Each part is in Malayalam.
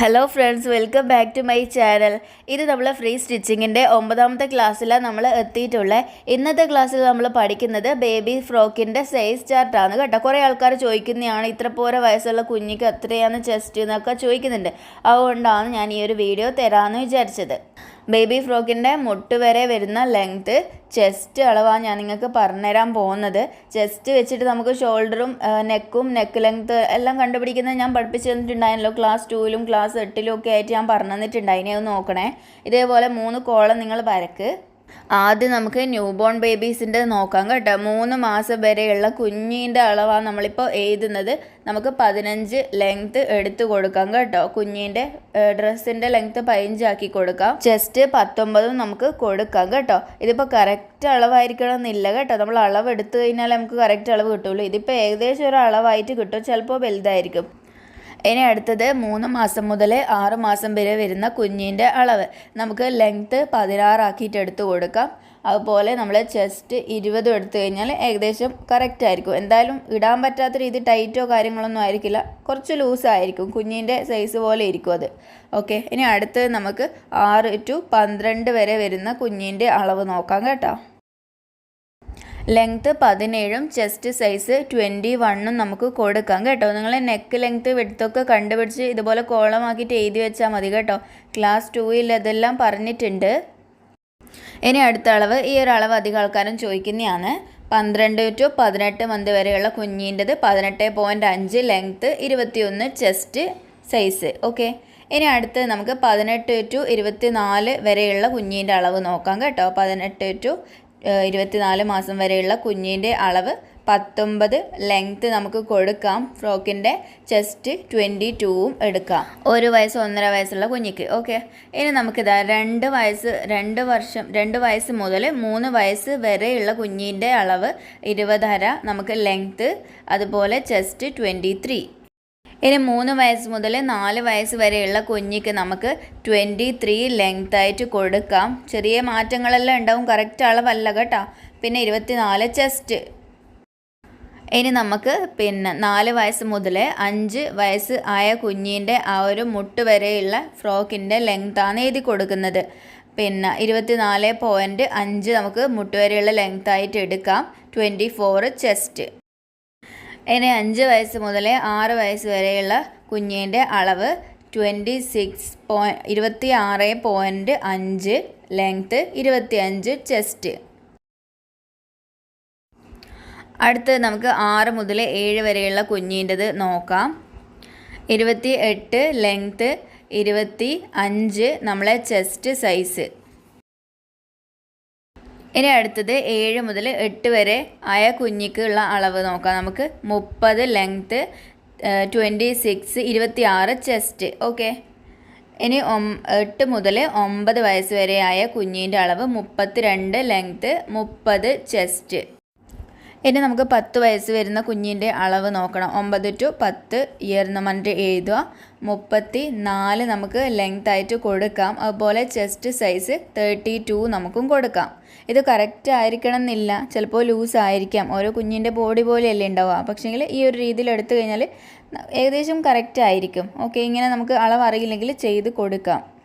Hello friends welcome back to my channel ഇത് നമ്മൾ ഫ്രീ സ്റ്റിച്ചിങ്ങിന്റെ ഒമ്പതാമത്തെ ക്ലാസ്സിലാണ് നമ്മൾ എത്തിയിട്ടുള്ളത് ഇന്നത്തെ ക്ലാസ്സിൽ നമ്മൾ പഠിക്കുന്നത് ബേബി ഫ്രോക്കിന്റെ സൈസ് ചാർട്ടാണ് കേട്ടോ. കുറേ ആൾക്കാർ ചോദിക്കുന്നതാണ് ഇത്ര പോരെ വയസ്സുള്ള കുഞ്ഞിക്ക് എത്രയാണ് ചെസ്റ്റ് എന്നൊക്കെ ചോദിക്കുന്നുണ്ട്. അതുകൊണ്ടാണ് ഞാൻ ഈ ഒരു വീഡിയോ തരാമെന്ന് വിചാരിച്ചത്. ബേബി ഫ്രോക്കിന്റെ മുട്ട് വരെ വരുന്ന ലെങ്ത്ത് ചെസ്റ്റ് അളവാണ് ഞാൻ നിങ്ങൾക്ക് പറഞ്ഞുതരാൻ പോകുന്നത്. ചെസ്റ്റ് വെച്ചിട്ട് നമുക്ക് ഷോൾഡറും നെക്കും നെക്ക് ലെങ്ത്ത് എല്ലാം കണ്ടുപിടിക്കുന്നത് ഞാൻ പഠിപ്പിച്ചു തന്നിട്ടുണ്ടായിരുന്നല്ലോ. ക്ലാസ് ടൂവിലും ക്ലാസ് എട്ടിലും ഒക്കെ ആയിട്ട് ഞാൻ പറഞ്ഞു തന്നിട്ടുണ്ടായിരുന്നു അത് നോക്കണേ. ഇതേപോലെ മൂന്ന് കോളം നിങ്ങൾ വരക്ക്. ആദ്യം നമുക്ക് ന്യൂ ബോൺ ബേബീസിന്റെ നോക്കാം കേട്ടോ. മൂന്ന് മാസം വരെയുള്ള കുഞ്ഞിന്റെ അളവാണ് നമ്മളിപ്പോൾ എഴുതുന്നത്. നമുക്ക് പതിനഞ്ച് ലെങ്ത്ത് എടുത്തു കൊടുക്കാം കേട്ടോ. കുഞ്ഞിന്റെ ഡ്രസ്സിന്റെ ലെങ്ത്ത് പതിനഞ്ചാക്കി കൊടുക്കാം. ചെസ്റ്റ് പത്തൊമ്പതും നമുക്ക് കൊടുക്കാം കേട്ടോ. ഇതിപ്പോൾ കറക്റ്റ് അളവായിരിക്കണം എന്നില്ല കേട്ടോ. നമ്മൾ അളവ് എടുത്തു കഴിഞ്ഞാൽ നമുക്ക് കറക്റ്റ് അളവ് കിട്ടുള്ളൂ. ഇതിപ്പോൾ ഏകദേശം ഒരു അളവായിട്ട് കിട്ടും. ചിലപ്പോൾ വലുതായിരിക്കും. ഇനി അടുത്തത് മൂന്ന് മാസം മുതൽ ആറ് മാസം വരെ വരുന്ന കുഞ്ഞിന്റെ അളവ്. നമുക്ക് ലെങ്ത്ത് പതിനാറാക്കിയിട്ട് എടുത്ത് കൊടുക്കാം. അതുപോലെ നമ്മൾ ചെസ്റ്റ് ഇരുപതും എടുത്തു കഴിഞ്ഞാൽ ഏകദേശം കറക്റ്റ് ആയിരിക്കും. എന്തായാലും ഇടാൻ പറ്റാത്ത രീതി ടൈറ്റോ കാര്യങ്ങളൊന്നും ആയിരിക്കില്ല. കുറച്ച് ലൂസായിരിക്കും കുഞ്ഞിന്റെ സൈസ് പോലെ ഇരിക്കും അത്. ഓക്കെ ഇനി അടുത്തത് നമുക്ക് ആറ് ടു പന്ത്രണ്ട് വരെ വരുന്ന കുഞ്ഞിന്റെ അളവ് നോക്കാം കേട്ടോ. ലെങ്ത്ത് പതിനേഴും ചെസ്റ്റ് സൈസ് ട്വന്റി വണ്ണും നമുക്ക് കൊടുക്കാം കേട്ടോ. നിങ്ങൾ നെക്ക് ലെങ്ത്ത് വെടുത്തൊക്കെ കണ്ടുപിടിച്ച് ഇതുപോലെ കോളമാക്കിയിട്ട് എഴുതി വെച്ചാൽ മതി കേട്ടോ. ക്ലാസ് ടൂയിൽ ഇതെല്ലാം പറഞ്ഞിട്ടുണ്ട്. ഇനി അടുത്ത അളവ് ഈ ഒരു അളവ് അധികം ആൾക്കാരും ചോദിക്കുന്നതാണ്. പന്ത്രണ്ട് ടു പതിനെട്ട് മന്ത് വരെയുള്ള കുഞ്ഞിന്റെത് പതിനെട്ട് പോയിന്റ് അഞ്ച് ലെങ്ത്ത് ഇരുപത്തിയൊന്ന് ചെസ്റ്റ് സൈസ് ഓക്കെ ഇനി അടുത്ത് നമുക്ക് പതിനെട്ട് ടു ഇരുപത്തി നാല് വരെയുള്ള കുഞ്ഞിന്റെ അളവ് നോക്കാം കേട്ടോ. പതിനെട്ട് ടു ഇരുപത്തിനാല് മാസം വരെയുള്ള കുഞ്ഞിന്റെ അളവ് പത്തൊമ്പത് ലെങ്ത്ത് നമുക്ക് കൊടുക്കാം. ഫ്രോക്കിന്റെ ചെസ്റ്റ് ട്വന്റി ടൂവും എടുക്കാം. ഒരു വയസ്സ് ഒന്നര വയസ്സുള്ള കുഞ്ഞിക്ക്. ഓക്കെ ഇനി നമുക്കിതാ രണ്ട് വയസ്സ് രണ്ട് വർഷം രണ്ട് വയസ്സ് മുതൽ മൂന്ന് വയസ്സ് വരെയുള്ള കുഞ്ഞിന്റെ അളവ് ഇരുപതര നമുക്ക് ലെങ്ത്ത് അതുപോലെ ചെസ്റ്റ് ട്വന്റി ഇനി മൂന്ന് വയസ്സ് മുതൽ നാല് വയസ്സ് വരെയുള്ള കുഞ്ഞിക്ക് നമുക്ക് ട്വന്റി ത്രീ ലെങ്ത് ആയിട്ട് കൊടുക്കാം. ചെറിയ മാറ്റങ്ങളെല്ലാം ഉണ്ടാവും. കറക്റ്റ് അളവല്ല കേട്ടോ. പിന്നെ ഇരുപത്തിനാല് ചെസ്റ്റ് ഇനി നമുക്ക് പിന്നെ നാല് വയസ്സ് മുതൽ അഞ്ച് വയസ്സ് ആയ കുഞ്ഞിന്റെ ആ ഒരു മുട്ട് വരെയുള്ള ഫ്രോക്കിന്റെ ലെങ്ത്താണ് എഴുതി കൊടുക്കുന്നത്. പിന്നെ ഇരുപത്തിനാല് പോയിന്റ് അഞ്ച് നമുക്ക് മുട്ട് വരെയുള്ള ലെങ്ത് ആയിട്ട് എടുക്കാം. ട്വന്റി ഫോറ് ചെസ്റ്റ് ഇനി അഞ്ച് വയസ്സ് മുതൽ ആറ് വയസ്സ് വരെയുള്ള കുഞ്ഞിന്റെ അളവ് ട്വന്റി സിക്സ് പോയി ഇരുപത്തി ആറ് പോയിന്റ് അഞ്ച് ലെങ്ത്ത് ഇരുപത്തി അഞ്ച് ചെസ്റ്റ്. അടുത്ത് നമുക്ക് ആറ് മുതൽ ഏഴ് വരെയുള്ള കുഞ്ഞിന്റെത് നോക്കാം. ഇരുപത്തി എട്ട് ലെങ്ത്ത് ഇരുപത്തി അഞ്ച് നമ്മളെ ചെസ്റ്റ് സൈസ്. ഇനി അടുത്തത് ഏഴ് മുതൽ എട്ട് വരെ ആയ കുഞ്ഞിക്കുള്ള അളവ് നോക്കാം. നമുക്ക് മുപ്പത് ലെങ്ത്ത് ട്വന്റി സിക്സ് ഇരുപത്തി ആറ് ചെസ്റ്റ് ഓക്കെ ഇനി എട്ട് മുതൽ ഒമ്പത് വയസ്സ് വരെ ആയ കുഞ്ഞിന്റെ അളവ് മുപ്പത്തി രണ്ട് ലെങ്ത്ത് മുപ്പത് ചെസ്റ്റ് ഇനി നമുക്ക് പത്ത് വയസ്സ് വരുന്ന കുഞ്ഞിന്റെ അളവ് നോക്കണം. ഒമ്പത് ടു പത്ത് ഇയർ നമ്മൾ എഴുതുക. മുപ്പത്തി നാല് നമുക്ക് ലെങ്ത് ആയിട്ട് കൊടുക്കാം. അതുപോലെ ചെസ്റ്റ് സൈസ് തേർട്ടി ടു നമുക്കും കൊടുക്കാം. ഇത് കറക്റ്റ് ആയിരിക്കണം എന്നില്ല ചിലപ്പോൾ ലൂസ് ആയിരിക്കാം. ഓരോ കുഞ്ഞിന്റെ ബോഡി പോലെയല്ലേ ഉണ്ടാവുക. പക്ഷേങ്കിൽ ഈ ഒരു രീതിയിൽ എടുത്തു കഴിഞ്ഞാൽ ഏകദേശം കറക്റ്റ് ആയിരിക്കും. ഓക്കെ ഇങ്ങനെ നമുക്ക് അളവ് അറിയില്ലെങ്കിൽ ചെയ്ത് കൊടുക്കാം.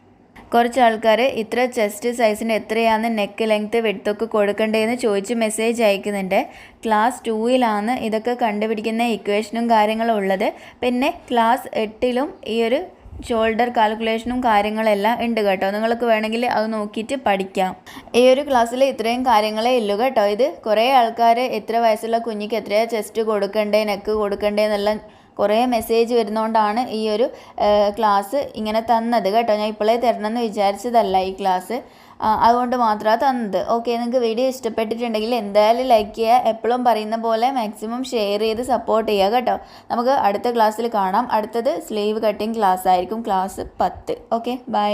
കുറച്ച് ആൾക്കാർ ഇത്ര ചെസ്റ്റ് സൈസിന് എത്രയാണ് നെക്ക് ലെങ്ത് വെടുത്തൊക്കെ കൊടുക്കേണ്ടതെന്ന് ചോദിച്ച് മെസ്സേജ് അയക്കുന്നുണ്ട്. ക്ലാസ് ടൂയിലാണ് ഇതൊക്കെ കണ്ടുപിടിക്കുന്ന ഇക്വേഷനും കാര്യങ്ങളും ഉള്ളത്. പിന്നെ ക്ലാസ് എട്ടിലും ഈ ഒരു ഷോൾഡർ കാൽക്കുലേഷനും കാര്യങ്ങളെല്ലാം ഉണ്ട് കേട്ടോ. നിങ്ങൾക്ക് വേണമെങ്കിൽ അത് നോക്കിയിട്ട് പഠിക്കാം. ഈ ഒരു ക്ലാസ്സിൽ ഇത്രയും കാര്യങ്ങളേ ഉള്ളൂ കേട്ടോ. ഇത് കുറേ ആൾക്കാർ എത്ര വയസ്സുള്ള കുഞ്ഞിക്ക് എത്രയാണ് ചെസ്റ്റ് കൊടുക്കണ്ടേ നെക്ക് കൊടുക്കണ്ടേ എന്നെല്ലാം കുറേ മെസ്സേജ് വരുന്നതുകൊണ്ടാണ് ഈ ഒരു ക്ലാസ് ഇങ്ങനെ തന്നത് കേട്ടോ. ഞാൻ ഇപ്പോഴേ തരണമെന്ന് വിചാരിച്ചതല്ല ഈ ക്ലാസ് അതുകൊണ്ട് മാത്രമാണ് തന്നത്. ഓക്കെ നിങ്ങൾക്ക് വീഡിയോ ഇഷ്ടപ്പെട്ടിട്ടുണ്ടെങ്കിൽ എന്തായാലും ലൈക്ക് ചെയ്യുക എപ്പോഴും പറയുന്ന പോലെ മാക്സിമം ഷെയർ ചെയ്ത് സപ്പോർട്ട് ചെയ്യുക കേട്ടോ. നമുക്ക് അടുത്ത ക്ലാസ്സിൽ കാണാം. അടുത്തത് സ്ലീവ് കട്ടിങ് ക്ലാസ് ആയിരിക്കും ക്ലാസ് പത്ത്. Okay bye